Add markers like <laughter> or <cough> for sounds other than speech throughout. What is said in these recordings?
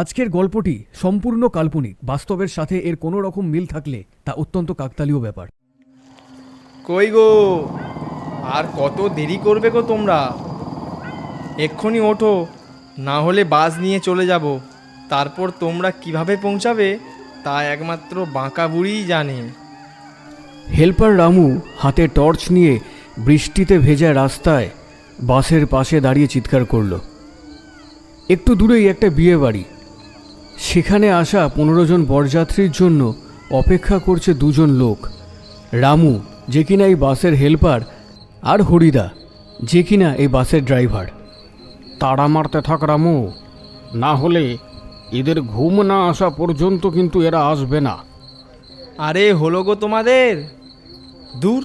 আজকের গল্পটি সম্পূর্ণ কাল্পনিক বাস্তবের সাথে এর কোনো রকম মিল থাকলে তা অত্যন্ত কাকতালীয় ব্যাপার। কই গো? আর কত দেরি করবে গো তোমরা? এক্ষুনি ওঠো না হলে বাস নিয়ে চলে যাব। তারপর তোমরা কীভাবে পৌঁছাবে তা একমাত্র বাঁকা বুড়িই জানে। হেল্পার রামু হাতে টর্চ নিয়ে বৃষ্টিতে ভেজা রাস্তায় বাসের পাশে দাঁড়িয়ে চিৎকার করল। একটু দূরেই একটা বিয়ে বাড়ি সেখানে আসা পনেরো জন বরযাত্রীর জন্য অপেক্ষা করছে দুজন লোক। রামু যে কিনা এই বাসের হেল্পার আর হরিদা যে কিনা এই বাসের ড্রাইভার। তাড়া মারতে থাক রামু না হলে এদের ঘুম না আসা পর্যন্ত কিন্তু এরা আসবে না। আরে হলো গো তোমাদের। দূর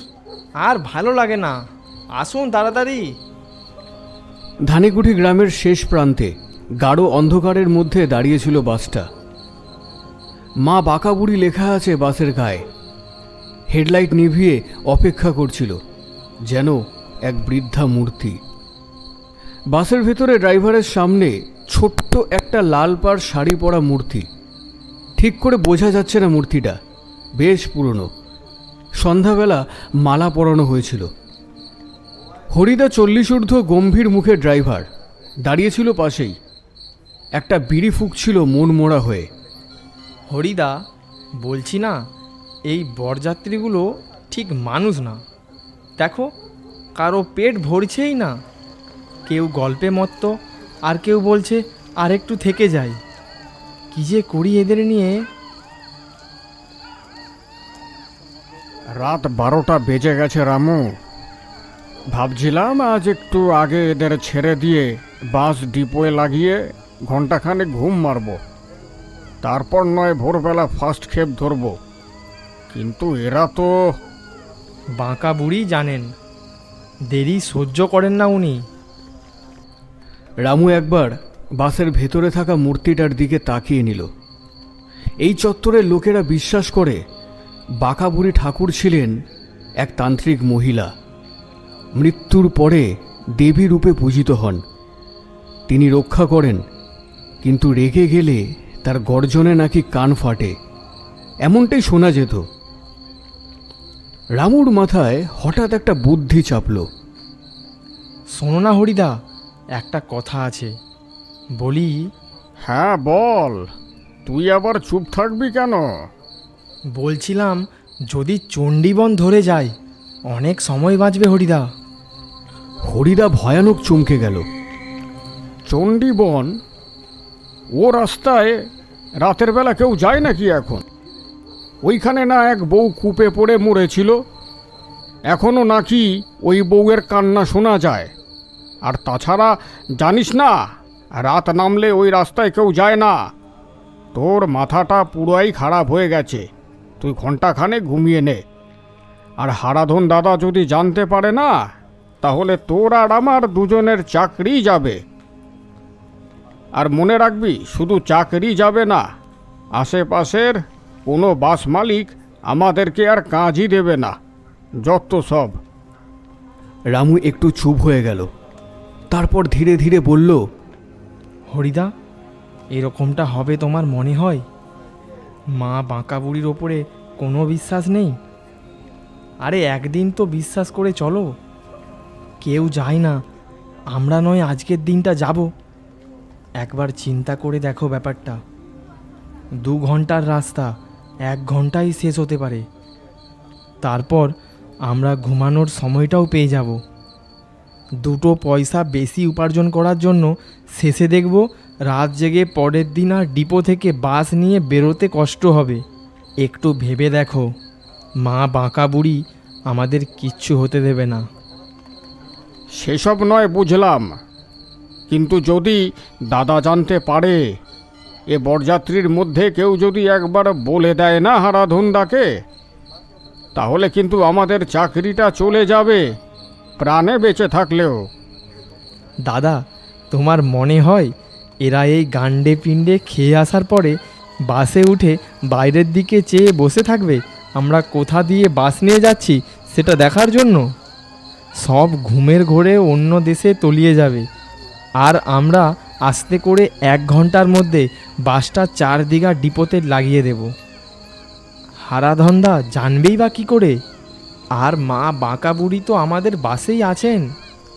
আর ভালো লাগে না। আসুন তাড়াতাড়ি। ধানিকুঠি গ্রামের শেষ প্রান্তে গাঢ় অন্ধকারের মধ্যে দাঁড়িয়েছিল বাসটা। মা বাঁকাবুড়ি লেখা আছে বাসের গায়ে। হেডলাইট নিভিয়ে অপেক্ষা করছিল, যেন এক বৃদ্ধা মূর্তি। বাসের ভেতরে ড্রাইভারের সামনে ছোট্ট একটা লাল পাড় শাড়ি পরা মূর্তি। ঠিক করে বোঝা যাচ্ছে না মূর্তিটা, বেশ পুরনো। সন্ধ্যাবেলা মালা পরানো হয়েছিল। হরিদা চল্লিশ ঊর্ধ্ব গম্ভীর মুখের ড্রাইভার, দাঁড়িয়েছিল পাশেই। একটা বিড়ি ফুঁকছিল মন মোড়া হয়ে। হরিদা বলছি না এই বরযাত্রীগুলো ঠিক মানুষ না। দেখো কারও পেট ভরছেই না। কেউ গল্পে মত্ত আর কেউ বলছে আর একটু থেকে যাই। কি যে করি এদের নিয়ে? রাত বারোটা বেজে গেছে রামু। ভাবছিলাম আজ একটু আগে এদের ছেড়ে দিয়ে বাস ডিপোয়ে লাগিয়ে ঘন্টাখানে ঘুম মারব। তারপর নয় ভোরবেলা ফার্স্ট খেপ ধরব। কিন্তু এরা তো বাঁকা বুড়ি জানেন। দেরি সহ্য করেন না উনি। রামু একবার বাসের ভেতরে থাকা মূর্তিটার দিকে তাকিয়ে নিল। এই চত্বরের লোকেরা বিশ্বাস করে বাঁকাবুড়ি ঠাকুর ছিলেন এক তান্ত্রিক মহিলা। মৃত্যুর পরে দেবী রূপে পূজিত হন। তিনি রক্ষা করেন। কিন্তু রেগে গেলে তার গর্জনে নাকি কান ফাটে। এমনটাই শোনা যেত। রামুর মাথায় হঠাৎ একটা বুদ্ধি চাপলো। শোনো না হরিদা একটা কথা আছে। বলি হ্যাঁ বল। তুই আবার চুপ থাকবি কেন? বলছিলাম যদি চণ্ডীবন ধরে যায় অনেক সময় বাঁচবে হরিদা। হরিদা ভয়ানক চমকে গেল। চণ্ডীবন? ও রাস্তায় রাতের বেলা কেউ যায় নাকি এখন? ওইখানে না এক বউ কূপে পড়ে মরেছিল। এখনও নাকি ওই বউয়ের কান্না শোনা যায়। আর তাছাড়া জানিস না, রাত নামলে ওই রাস্তায় কেউ যায় না। তোর মাথাটা পুরোই খারাপ হয়ে গেছে। তুই ঘন্টাখানে ঘুমিয়ে নে। আর হারাধন দাদা যদি জানতে পারে না, তাহলে তোর আর আমার দুজনের চাকরি যাবে। আর মনে রাখবি শুধু চাকরি যাবে না। আশেপাশের কোনো বাস মালিক আমাদেরকে আর কাজই দেবে না। যত সব। রামু একটু চুপ হয়ে গেল। তারপর ধীরে ধীরে বলল হরিদা এরকমটা হবে তোমার মনে হয়? মা বাঁকা বুড়ির ওপরে কোনো বিশ্বাস নেই? আরে একদিন তো বিশ্বাস করে চলো। কেউ যায় না। আমরা নয় আজকের দিনটা যাব। একবার চিন্তা করে দেখো ব্যাপারটা। দু ঘণ্টার রাস্তা, এক ঘন্টাই শেষ হতে পারে। তারপর আমরা ঘুমানোর সময়টাও পেয়ে যাব। দুটো পয়সা বেশি উপার্জন করার জন্য শেষে দেখব রাত জেগে পরের দিন আর ডিপো থেকে বাস নিয়ে বেরোতে কষ্ট হবে। একটু ভেবে দেখো, মা বাঁকা বুড়ি আমাদের কিচ্ছু হতে দেবে না। সেসব নয়, বুঝলাম। কিন্তু যদি দাদা জানতে পারে, এ বরযাত্রীর মধ্যে কেউ যদি একবার বলে দেয় না হারাধুন্দাকে, তাহলে কিন্তু আমাদের চাকরিটা চলে যাবে, প্রাণে বেঁচে থাকলেও। দাদা, তোমার মনে হয় এরা এই গান্ডে পিণ্ডে খেয়ে আসার পরে বাসে উঠে বাইরের দিকে চেয়ে বসে থাকবে? আমরা কোথা দিয়ে বাস নিয়ে যাচ্ছি সেটা দেখার জন্য? সব ঘুমের ঘোরে অন্য দেশে তলিয়ে যাবে। আর আমরা আস্তে করে এক ঘণ্টার মধ্যে বাসটা চার দিঘা ডিপোতে লাগিয়ে দেব। হারাধন্দা জানবেই বা কী করে? আর মা বাঁকা বুড়ি তো আমাদের বাসেই আছেন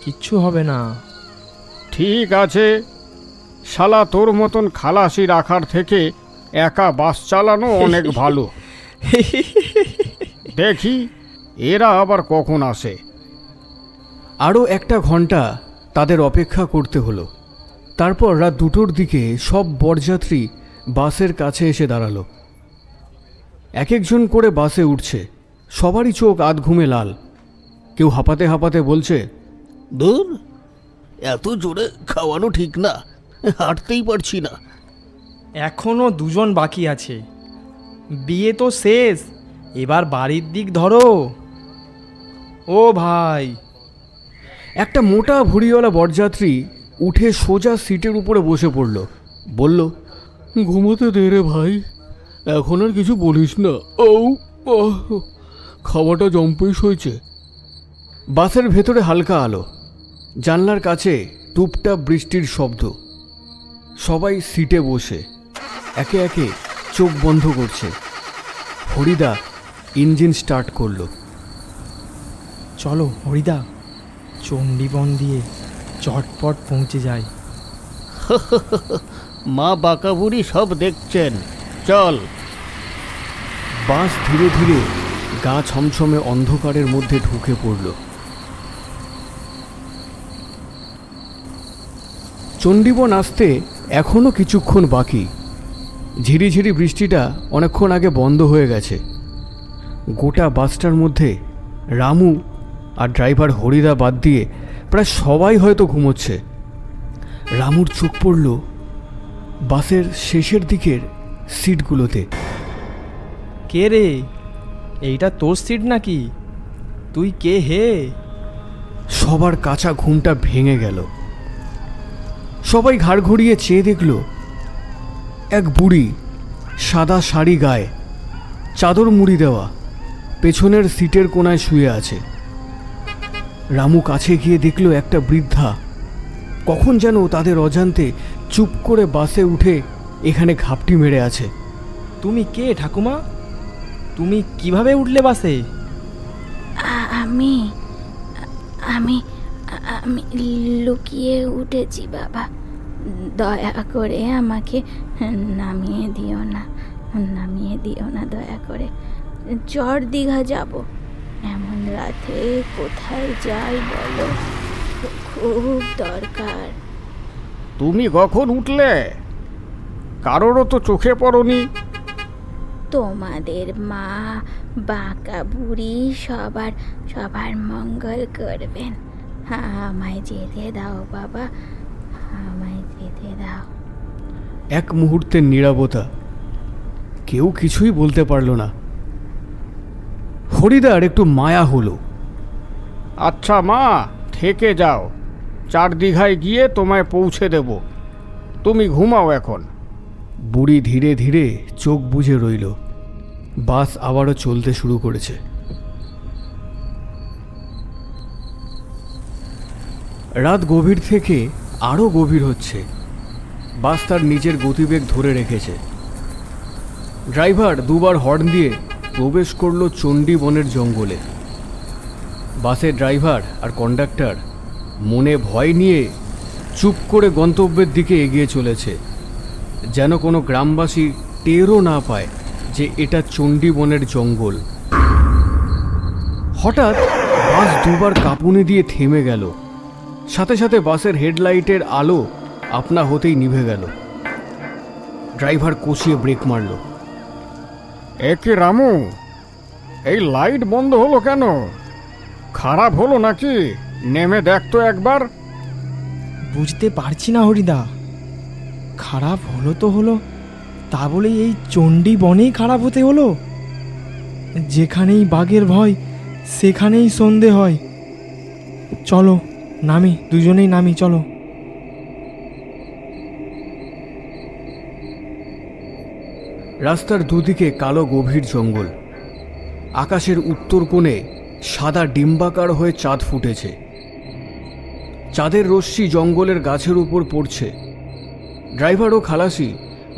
কিচ্ছু হবে না। ঠিক আছে শালা তোর মতন খালাসি রাখার থেকে একা বাস চালানো অনেক <laughs> ভালো। দেখি এরা আবার কখন আসে। আরও একটা ঘণ্টা। তাদের অপেক্ষা করতে হলো। তারপর রাত দুটোর দিকে সব বরযাত্রী বাসের কাছে এসে দাঁড়াল। এক একজন করে বাসে উঠছে। সবারই চোখ আধ ঘুমে লাল। কেউ হাঁপাতে হাঁপাতে বলছে দূর এত জোরে খাওয়ানো ঠিক না হাঁটতেই পারছি না। এখনও দুজন বাকি আছে। বিয়ে তো শেষ এবার বাড়ির দিক ধরো। ও ভাই একটা মোটা ভুড়িওয়ালা বরযাত্রী উঠে সোজা সিটের উপরে বসে পড়ল। বলল, ঘুমোতে দে রে ভাই। এখন আর কিছু বলিস না। ও খাওয়াটা জম্পেশ হয়েছে বাসের ভেতরে হালকা আলো। জানলার কাছে টুপটাপ বৃষ্টির শব্দ। সবাই সিটে বসে। একে একে চোখ বন্ধ করছে। হরিদা ইঞ্জিন স্টার্ট করল। চলো হরিদা চণ্ডীবন দিয়ে চটপট পৌঁছে যাই <laughs> মা বাঁকা বুড়ি সব দেখছেন। চল। বাস ধীরে ধীরে গা ছমছমে অন্ধকারের মধ্যে ঢুকে পড়ল। চণ্ডীবন আসতে এখনও কিছুক্ষণ বাকি। ঝিরিঝিরি বৃষ্টিটা অনেকক্ষণ আগে বন্ধ হয়ে গেছে। গোটা বাসটার মধ্যে রামু আর ড্রাইভার হরিদা বাদ দিয়ে প্রায় সবাই হয়তো ঘুমোচ্ছে। রামুর চোখ পড়ল বাসের শেষের দিকের সিটগুলোতে। কে রে? এইটা তোর সিট নাকি? তুই কে হে? সবার কাঁচা ঘুমটা ভেঙে গেল। সবাই ঘাড় ঘুরিয়ে চেয়ে দেখল এক বুড়ি সাদা শাড়ি গায়ে চাদর মুড়ি দেওয়া পেছনের সিটের কোনায় শুয়ে আছে। রামু কাছে গিয়ে দেখল একটা বৃদ্ধা। কখন যেন তাদের অজান্তে চুপ করে বাসে উঠে এখানে ঘাপটি মেরে আছে। তুমি কে ঠাকুমা? তুমি কীভাবে উঠলে বাসে? আমি আমি আমি লুকিয়ে উঠেছি বাবা। দয়া করে আমাকে নামিয়ে দিও না নামিয়ে দিও না দয়া করে। চর দীঘা যাব। এমন রাতে কোথায় যাই বলো? খুব দরকার। তুমি কখন উঠলে? কারোরও তো চোখে পড়নি। তোমাদের মা বাঁকা বুড়ি সবার সবার মঙ্গল করবেন। আমায় যেতে দাও বাবা। আমায় যেতে দাও। এক মুহূর্তের নীরবতা। কেউ কিছুই বলতে পারল না। হরিদার একটু মায়া হলো। আচ্ছা মা থেকে যাও। চার দীঘায় গিয়ে তোমায় পৌঁছে দেব। তুমি ঘুমাও এখন। বুড়ি ধীরে ধীরে চোখ বুজে রইল। বাস আবারও চলতে শুরু করেছে। রাত গভীর থেকে আরও গভীর হচ্ছে। বাস তার নিজের গতিবেগ ধরে রেখেছে। ড্রাইভার দুবার হর্ন দিয়ে প্রবেশ করল চণ্ডী বনের জঙ্গলে। বাসের ড্রাইভার আর কন্ডাক্টর মনে ভয় নিয়ে চুপ করে গন্তব্যের দিকে এগিয়ে চলেছে, যেন কোনো গ্রামবাসী টেরও না পায় যে এটা চণ্ডীবনের জঙ্গল। হঠাৎ বাস দুবার কাঁপুনি দিয়ে থেমে গেল। সাথে সাথে বাসের হেডলাইটের আলো আপনা হতেই নিভে গেল। ড্রাইভার কষিয়ে ব্রেক মারল। একে রামু? এই লাইট বন্ধ হলো কেন? খারাপ হলো নাকি? নেমে দেখ তো একবার। বুঝতে পারছি না হরিদা। খারাপ হলো তো হলো, তা বলে এই চণ্ডী বনেই খারাপ হতে হলো। যেখানেই বাঘের ভয়, সেখানেই সন্ধে হয়। চলো, নামি, দুজনেই নামি, চলো। রাস্তার দুদিকে কালো গভীর জঙ্গল। আকাশের উত্তর কোণে সাদা ডিম্বাকার হয়ে চাঁদ ফুটেছে। চাঁদের রশ্মি জঙ্গলের গাছের উপর পড়ছে। ড্রাইভার ও খালাসি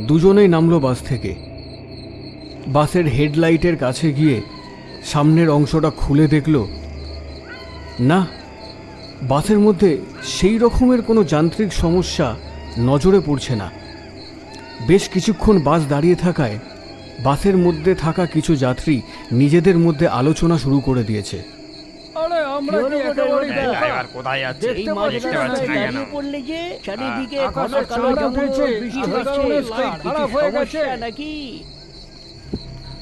দুজনেই নামলো বাস থেকে। বাসের হেডলাইটের কাছে গিয়ে সামনের অংশটা খুলে দেখল, না, বাসের মধ্যে সেই রকমের কোনো যান্ত্রিক সমস্যা নজরে পড়ছে না। বেশ কিছুক্ষণ বাস দাঁড়িয়ে থাকায় বাসের মধ্যে থাকা কিছু যাত্রী নিজেদের মধ্যে আলোচনা শুরু করে দিয়েছে। আরে আমরা কি একেবারে বোকা? কোথায় যাচ্ছে? এই মাঝখানে দাঁড়িয়ে পড়লে যে চারিদিকে ঘন কালো চাঁদ বৃষ্টি হচ্ছে, কারণে লাইট লাইট কিছু খারাপ হয়ে গেছে। নাকি?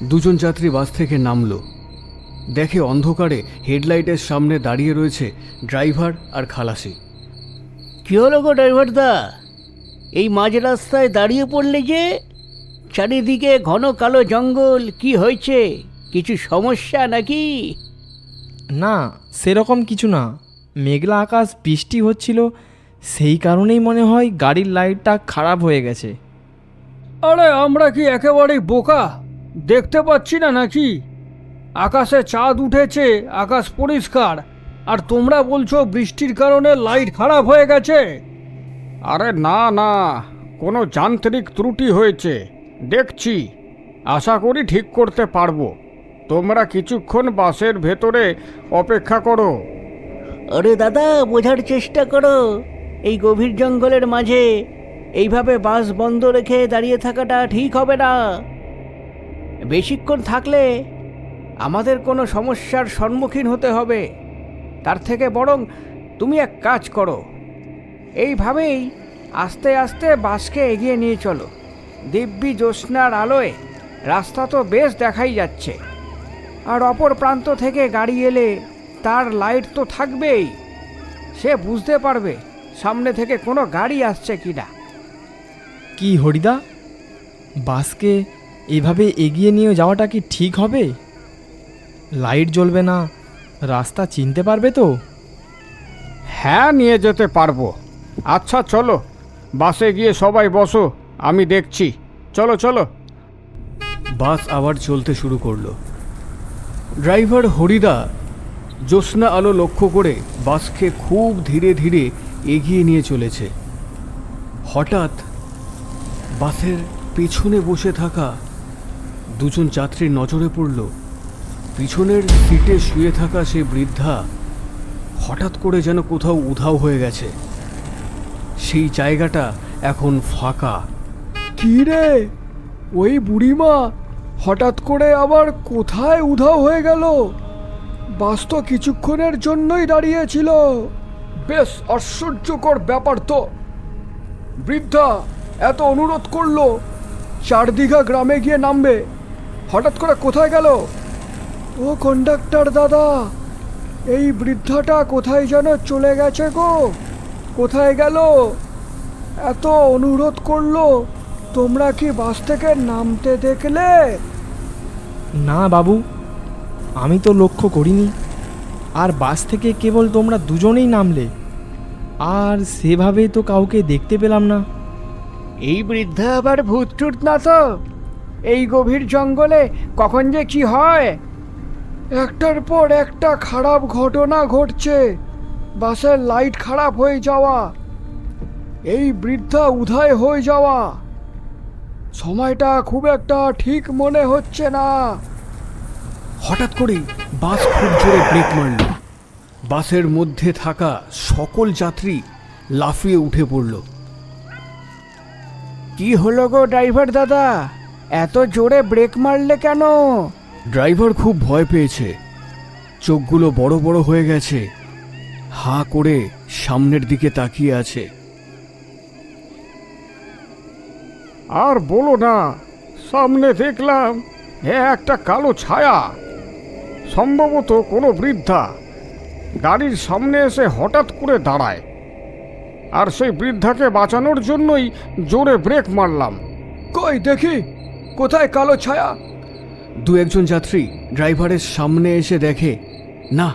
দুজন যাত্রী বাস থেকে নামলো। দেখে অন্ধকারে হেডলাইটের সামনে দাঁড়িয়ে রয়েছে ড্রাইভার আর খালাসি। কি হলো গো ড্রাইভার দা? এই মাঝ রাস্তায় দাঁড়িয়ে পড়লে যে চারিদিকে ঘন কালো জঙ্গল কি হয়েছে? কিছু সমস্যা নাকি? না সেরকম কিছু না। মেঘলা আকাশ বৃষ্টি হচ্ছিল সেই কারণেই মনে হয় গাড়ির লাইটটা খারাপ হয়ে গেছে। আরে আমরা কি একেবারেই বোকা? দেখতে পাচ্ছি না নাকি? আকাশে চাঁদ উঠেছে আকাশ পরিষ্কার আর তোমরা বলছো বৃষ্টির কারণে লাইট খারাপ হয়ে গেছে? আরে না না, কোনো যান্ত্রিক ত্রুটি হয়েছে। দেখছি। আশা করি ঠিক করতে পারব। তোমরা কিছুক্ষণ বাসের ভেতরে অপেক্ষা করো। আরে দাদা, বোঝার চেষ্টা করো। এই গভীর জঙ্গলের মাঝে এইভাবে বাস বন্ধ রেখে দাঁড়িয়ে থাকাটা ঠিক হবে না। বেশিক্ষণ থাকলে আমাদের কোনো সমস্যার সম্মুখীন হতে হবে। তার থেকে বরং তুমি এক কাজ করো। এইভাবেই আস্তে আস্তে বাসকে এগিয়ে নিয়ে চলো। দিব্যি জ্যোৎস্নার আলোয় রাস্তা তো বেশ দেখাই যাচ্ছে। আর অপর প্রান্ত থেকে গাড়ি এলে তার লাইট তো থাকবেই। সে বুঝতে পারবে সামনে থেকে কোনো গাড়ি আসছে কিনা। কি হরিদা? বাসকে এভাবে এগিয়ে নিয়ে যাওয়াটা কি ঠিক হবে? লাইট জ্বলবে না রাস্তা চিনতে পারবে তো? হ্যাঁ নিয়ে যেতে পারব। আচ্ছা চলো। বাসে গিয়ে সবাই বসো, আমি দেখছি। চলো চলো। বাস আবার চলতে শুরু করল। ড্রাইভার হরিদা জ্যোৎস্না আলো লক্ষ্য করে বাসকে খুব ধীরে ধীরে এগিয়ে নিয়ে চলেছে। হঠাৎ বাসের পেছনে বসে থাকা দুজন যাত্রীর নজরে পড়ল। পিছনের সিটে শুয়ে থাকা সে বৃদ্ধা হঠাৎ করে যেন কোথাও উধাও হয়ে গেছে। সেই জায়গাটা এখন ফাঁকা। কি রে? ওই বুড়িমা হঠাৎ করে আবার কোথায় উধাও হয়ে গেল? বাস তো কিছুক্ষণের জন্যই দাঁড়িয়েছিল। বেশ আশ্চর্যকর ব্যাপার তো। বৃদ্ধা এত অনুরোধ করল, চার দিঘা গ্রামে গিয়ে নামবে। হঠাৎ করে কোথায় গেল? ও কন্ডাক্টর দাদা, এই বৃদ্ধাটা কোথায় যেন চলে গেছে গো? কোথায় গেল? এত অনুরোধ করল তোমরা কি বাস থেকে নামতে দেখলে? না বাবু আমি তো লক্ষ্য করিনি। আর বাস থেকে কেবল তোমরা দুজনেই নামলে। আর সেভাবে তো কাউকে দেখতে পেলাম না। এই বৃদ্ধা আবার ভূত টুত না তো? এই গভীর জঙ্গলে কখন যে কি হয়? একটার পর একটা খারাপ ঘটনা ঘটছে। বাসের লাইট খারাপ হয়ে যাওয়া। এই বৃদ্ধা উধায় হয়ে যাওয়া। সময়টা খুব একটা ঠিক মনে হচ্ছে না। হঠাৎ করেই বাস খুব জোরে ব্রেক মারল। বাসের মধ্যে থাকা সকল যাত্রী লাফিয়ে উঠে পড়ল। কি হলো গো ড্রাইভার দাদা? এত জোরে ব্রেক মারলে কেন? ড্রাইভার খুব ভয় পেয়েছে। চোখগুলো বড় বড় হয়ে গেছে। হাঁ করে সামনের দিকে তাকিয়ে আছে। আর বলো না সামনে দেখলাম একটা কালো ছায়া সম্ভবত কোনো বৃদ্ধা। গাড়ির সামনে এসে হঠাৎ করে দাঁড়ায় আর সেই বৃদ্ধাকে বাঁচানোর জন্যই জোরে ব্রেক মারলাম। কই দেখি কোথায় কালো ছায়া? দু একজন যাত্রী ড্রাইভারের সামনে এসে দেখে না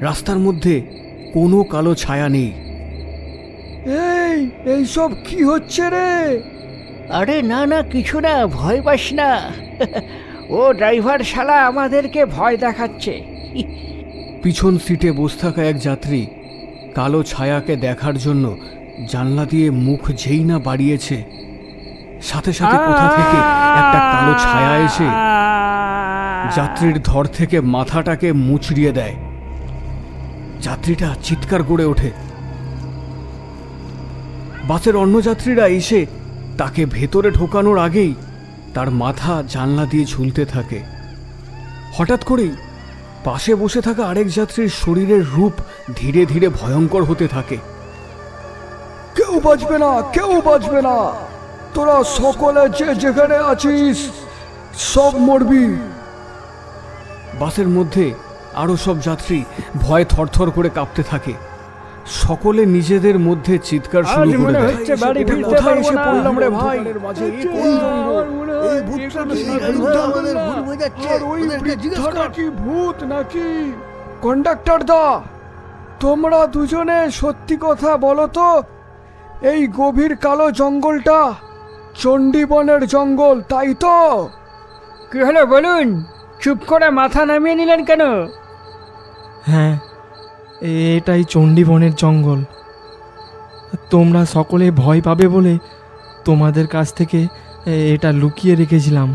রাস্তার মধ্যে কোনো কালো ছায়া নেই। এই এইসব কি হচ্ছে রে? আরে না না কিছু না ভয় পাস না। ও ড্রাইভার শালা আমাদেরকে ভয় দেখাচ্ছে। পিছন সিটে বসে থাকা এক যাত্রী কালো ছায়াকে দেখার জন্য জানলা দিয়ে মুখ যেই না বাড়িয়েছে সাথে সাথে কোথা থেকে একটা কালো ছায়া এসে যাত্রীর ধর থেকে মাথাটাকে মুচড়িয়ে দেয়। যাত্রীটা চিৎকার করে ওঠে। বাসের অন্য যাত্রীরা এসে তাকে ভেতরে ঢোকানোর আগেই তার মাথা জানলা দিয়ে ঝুলতে থাকে। হঠাৎ করেই পাশে বসে থাকা আরেক যাত্রীর শরীরের রূপ ধীরে ধীরে ভয়ঙ্কর হতে থাকে। কেউ বাঁচবে না কেউ বাঁচবে না। তোরা সকলে যে যেখানে আছিস সব মরবি। বাসের মধ্যে আরও সব যাত্রী ভয়ে থরথর করে কাঁপতে থাকে। সকলে নিজেদের মধ্যে চিৎকার শুরু করে দেয়। হচ্ছে বাড়ি এটা ফিরতে কোথায় এসে পড়লাম রে ভাই? আর ওই বৃদ্ধাটা কি ভূত নাকি? কন্ডাক্টর দা তোমরা দুজনে সত্যি কথা বলো তো? এই গভীর কালো জঙ্গলটা চণ্ডীবনের জঙ্গল তাই তো? কি হলো বলুন? চুপ করে মাথা নামিয়ে নিলেন কেন? হ্যাঁ এটাই চণ্ডীবনের জঙ্গল। তোমরা সকলে ভয় পাবে বলে তোমাদের কাছ থেকে এটা লুকিয়ে রেখেছিলাম।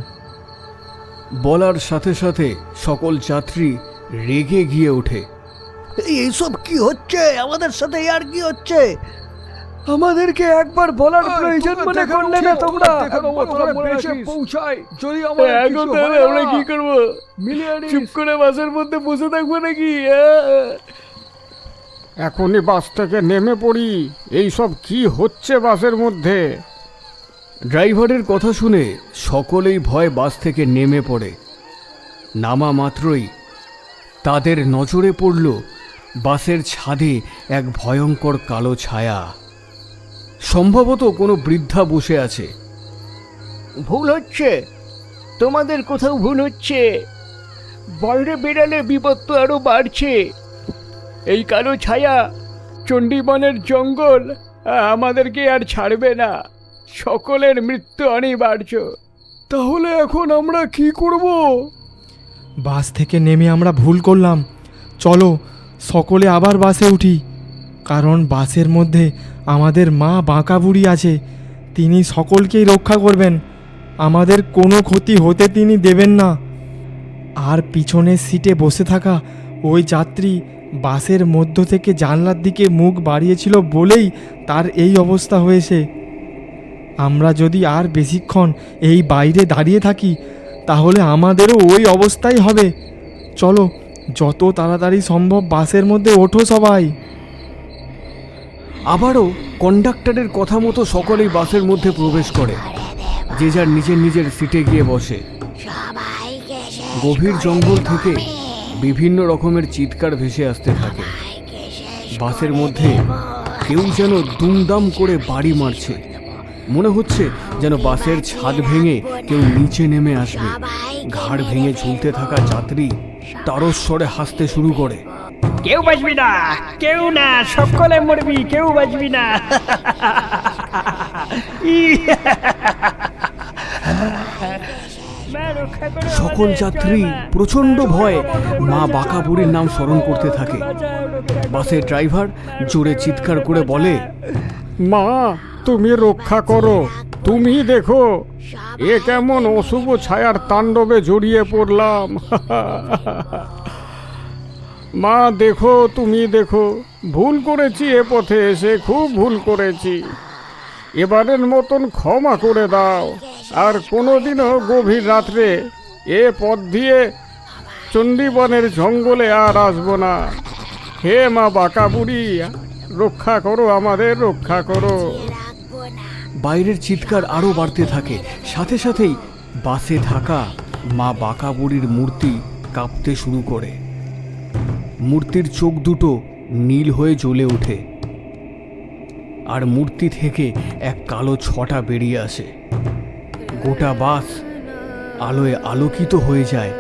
বলার সাথে সাথে সকল যাত্রী রেগে গিয়ে ওঠে। এইসব কি হচ্ছে? আমাদের সাথে আর কি হচ্ছে? আমাদেরকে একবার বলার প্রয়োজন মনে করলে না তোমরা পৌঁছাই। যদি আমরা কি করব? চুপ করে বাসের মধ্যে বসে থাকব নাকি? এখনই বাস থেকে নেমে পড়ি। এই সব কি হচ্ছে বাসের মধ্যে? ড্রাইভারের কথা শুনে সকলেই ভয় বাস থেকে নেমে পড়ে। নামা মাত্রই তাদের নজরে পড়ল বাসের ছাদে এক ভয়ঙ্কর কালো ছায়া। সম্ভবত কোনো বৃদ্ধা বসে আছে। ভুল হচ্ছে। তোমাদের কোথাও ভুল হচ্ছে। বাইরে বেরালে বিপদ তো আরও বাড়ছে। এই কালো ছায়া চণ্ডীবনের জঙ্গল আমাদেরকে আর ছাড়বে না। সকলের মৃত্যু অনিবার্য। তাহলে এখন আমরা কি করব? বাস থেকে নেমে আমরা ভুল করলাম। চলো সকলে আবার বাসে উঠি। কারণ বাসের মধ্যে আমাদের মা বাঁকা বুড়ি আছে, তিনি সকলকেই রক্ষা করবেন। আমাদের কোনো ক্ষতি হতে তিনি দেবেন না। আর পিছনের সিটে বসে থাকা ওই যাত্রী বাসের মধ্য থেকে জানলার দিকে মুখ বাড়িয়েছিল বলেই তার এই অবস্থা হয়েছে। আমরা যদি আর বেশিক্ষণ এই বাইরে দাঁড়িয়ে থাকি, তাহলে আমাদেরও ওই অবস্থাই হবে। চলো, যত তাড়াতাড়ি সম্ভব বাসের মধ্যে ওঠো সবাই। আবারও কন্ডাক্টরের কথা মতো সকলেই বাসের মধ্যে প্রবেশ করে, যে যার নিজের নিজের সিটে গিয়ে বসে। গভীর জঙ্গল থেকে বিভিন্ন রকমের চিৎকার ভেসে আসতে থাকে। বাসের মধ্যে কেউ যেন দুমদাম করে বাড়ি মারছে। মনে হচ্ছে যেন বাসের ছাদ ভেঙে কেউ নিচে নেমে আসবে। ঘাড় ভেঙে ঝুলতে থাকা যাত্রী তারস্বরে হাসতে শুরু করে। কেউ বাঁচবি না কেউ না সকলে মরবি কেউ বাঁচবি না সকল যাত্রী। প্রচণ্ড ভয়ে মা বাঁকা বুড়ির নাম স্মরণ করতে থাকে। বাসের ড্রাইভার জোরে চিৎকার করে বলে মা তুমি রক্ষা করো তুমি দেখো এ কেমন অশুভ ছায়ার তাণ্ডবে জড়িয়ে পড়লাম মা, দেখো, তুমি দেখো, ভুল করেছি, এ পথে এসে খুব ভুল করেছি। এবারের মতন ক্ষমা করে দাও। আর কোনোদিনও গভীর রাত্রে এ পথ দিয়ে চণ্ডীবনের জঙ্গলে আর আসব না। হে মা বাঁকা বুড়ি, রক্ষা করো, আমাদের রক্ষা করো। বাইরের চিৎকার আরও বাড়তে থাকে। সাথে সাথেই বাসে থাকা মা বাঁকা বুড়ির মূর্তি কাঁপতে শুরু করে। মূর্তির চোখ দুটো নীল হয়ে জ্বলে ওঠে। আর মূর্তি থেকে এক কালো ছটা বেরিয়ে আসে। গোটা বাস আলোয় আলোকিত হয়ে যায়।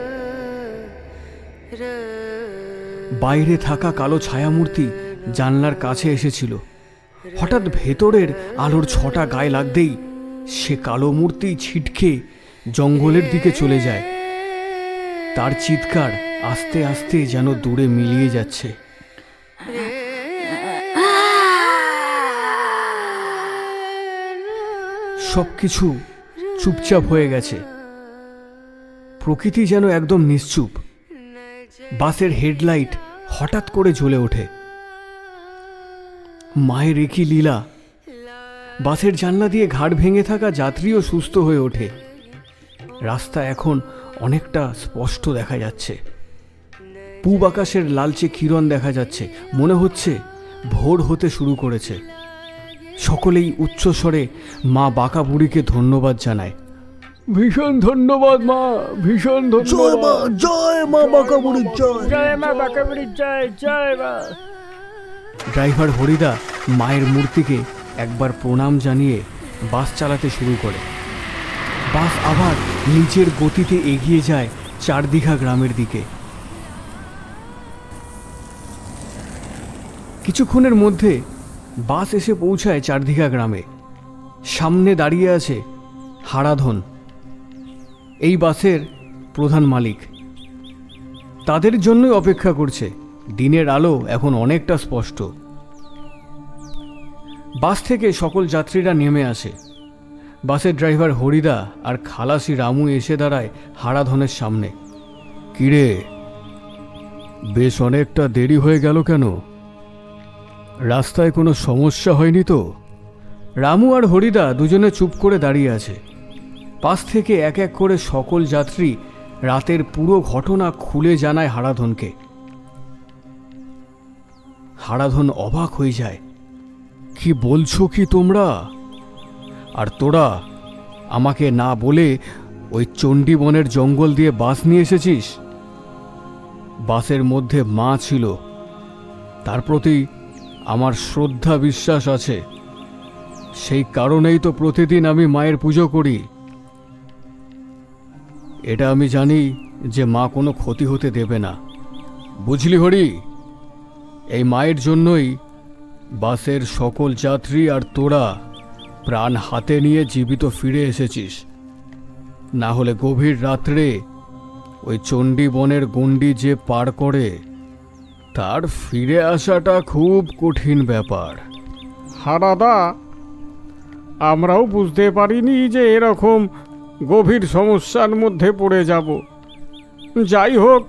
বাইরে থাকা কালো ছায়ামূর্তি জানলার কাছে এসেছিল। হঠাৎ ভেতরের আলোর ছটা গায়ে লাগতেই সে কালো মূর্তি ছিটকে জঙ্গলের দিকে চলে যায়। তার চিৎকার আস্তে আস্তে যেন দূরে মিলিয়ে যাচ্ছে। সব কিছু চুপচাপ হয়ে গেছে। প্রকৃতি যেন একদম নিশ্চুপ। বাসের হেডলাইট হঠাৎ করে জ্বলে ওঠে। মায়ের একই লীলা। বাসের জানলা দিয়ে ঘাড় ভেঙে থাকা যাত্রীও সুস্থ হয়ে ওঠে। রাস্তা এখন অনেকটা স্পষ্ট দেখা যাচ্ছে। পূব আকাশের লালচে কিরণ দেখা যাচ্ছে। মনে হচ্ছে ভোর হতে শুরু করেছে। সকলেই উচ্চস্বরে মা বাঁকা বুড়িকে ধন্যবাদ জানায়। ভীষণ ধন্যবাদ মা ভীষণ জয় মা ধন্যবাদ জয় মা বাঁকা বুড়ির জয়। জয় মা জয় জয় মা। ড্রাইভার হরিদা মায়ের মূর্তিকে একবার প্রণাম জানিয়ে বাস চালাতে শুরু করে। বাস আবার নিজের গতিতে এগিয়ে যায় চারদিঘা গ্রামের দিকে। কিছুক্ষণের মধ্যে বাস এসে পৌঁছায় চারদিঘা গ্রামে। সামনে দাঁড়িয়ে আছে হারাধন। এই বাসের প্রধান মালিক। তাদের জন্যই অপেক্ষা করছে। দিনের আলো এখন অনেকটা স্পষ্ট। বাস থেকে সকল যাত্রীরা নেমে আসে। বাসের ড্রাইভার হরিদা আর খালাসি রামু এসে দাঁড়ায় হারাধনের সামনে। কিরে বেশ অনেকটা দেরি হয়ে গেল কেন? রাস্তায় কোনো সমস্যা হয়নি তো? রামু আর হরিদা দুজনে চুপ করে দাঁড়িয়ে আছে। পাশ থেকে এক এক করে সকল যাত্রী রাতের পুরো ঘটনা খুলে জানায় হারাধনকে। হারাধন অবাক হয়ে যায়। কি বলছো কি তোমরা? আর তোরা আমাকে না বলে ওই চণ্ডীবনের জঙ্গল দিয়ে বাস নিয়ে এসেছিস? বাসের মধ্যে মা ছিল। তার প্রতি আমার শ্রদ্ধা বিশ্বাস আছে। সেই কারণেই তো প্রতিদিন আমি মায়ের পুজো করি। এটা আমি জানি যে মা কোনো ক্ষতি হতে দেবে না। বুঝলি হরি? এই মায়ের জন্যই বাসের সকল যাত্রী আর তোরা প্রাণ হাতে নিয়ে জীবিত ফিরে এসেছিস। না হলে গভীর রাত্রে ওই চণ্ডী বনের গণ্ডি যে পার করে তার ফিরে আসাটা খুব কঠিন ব্যাপার। হারাদা আমরাও বুঝতে পারিনি যে এরকম গভীর সমস্যার মধ্যে পড়ে যাব। যাই হোক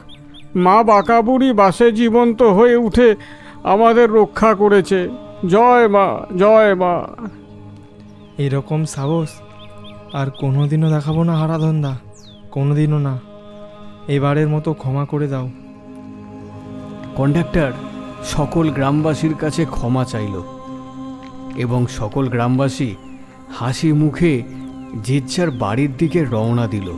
মা বাঁকাবুড়ি বাসে জীবন্ত হয়ে উঠে আমাদের রক্ষা করেছে। জয় মা জয় মা। এরকম সাহস আর কোনোদিনও দেখাবো না হারাধন্দা কোনোদিনও না। এবারের মতো ক্ষমা করে দাও। কন্ডাক্টর সকল গ্রামবাসীর কাছে ক্ষমা চাইল এবং সকল গ্রামবাসী হাসি মুখে যার বাড়ির দিকে রওনা দিল।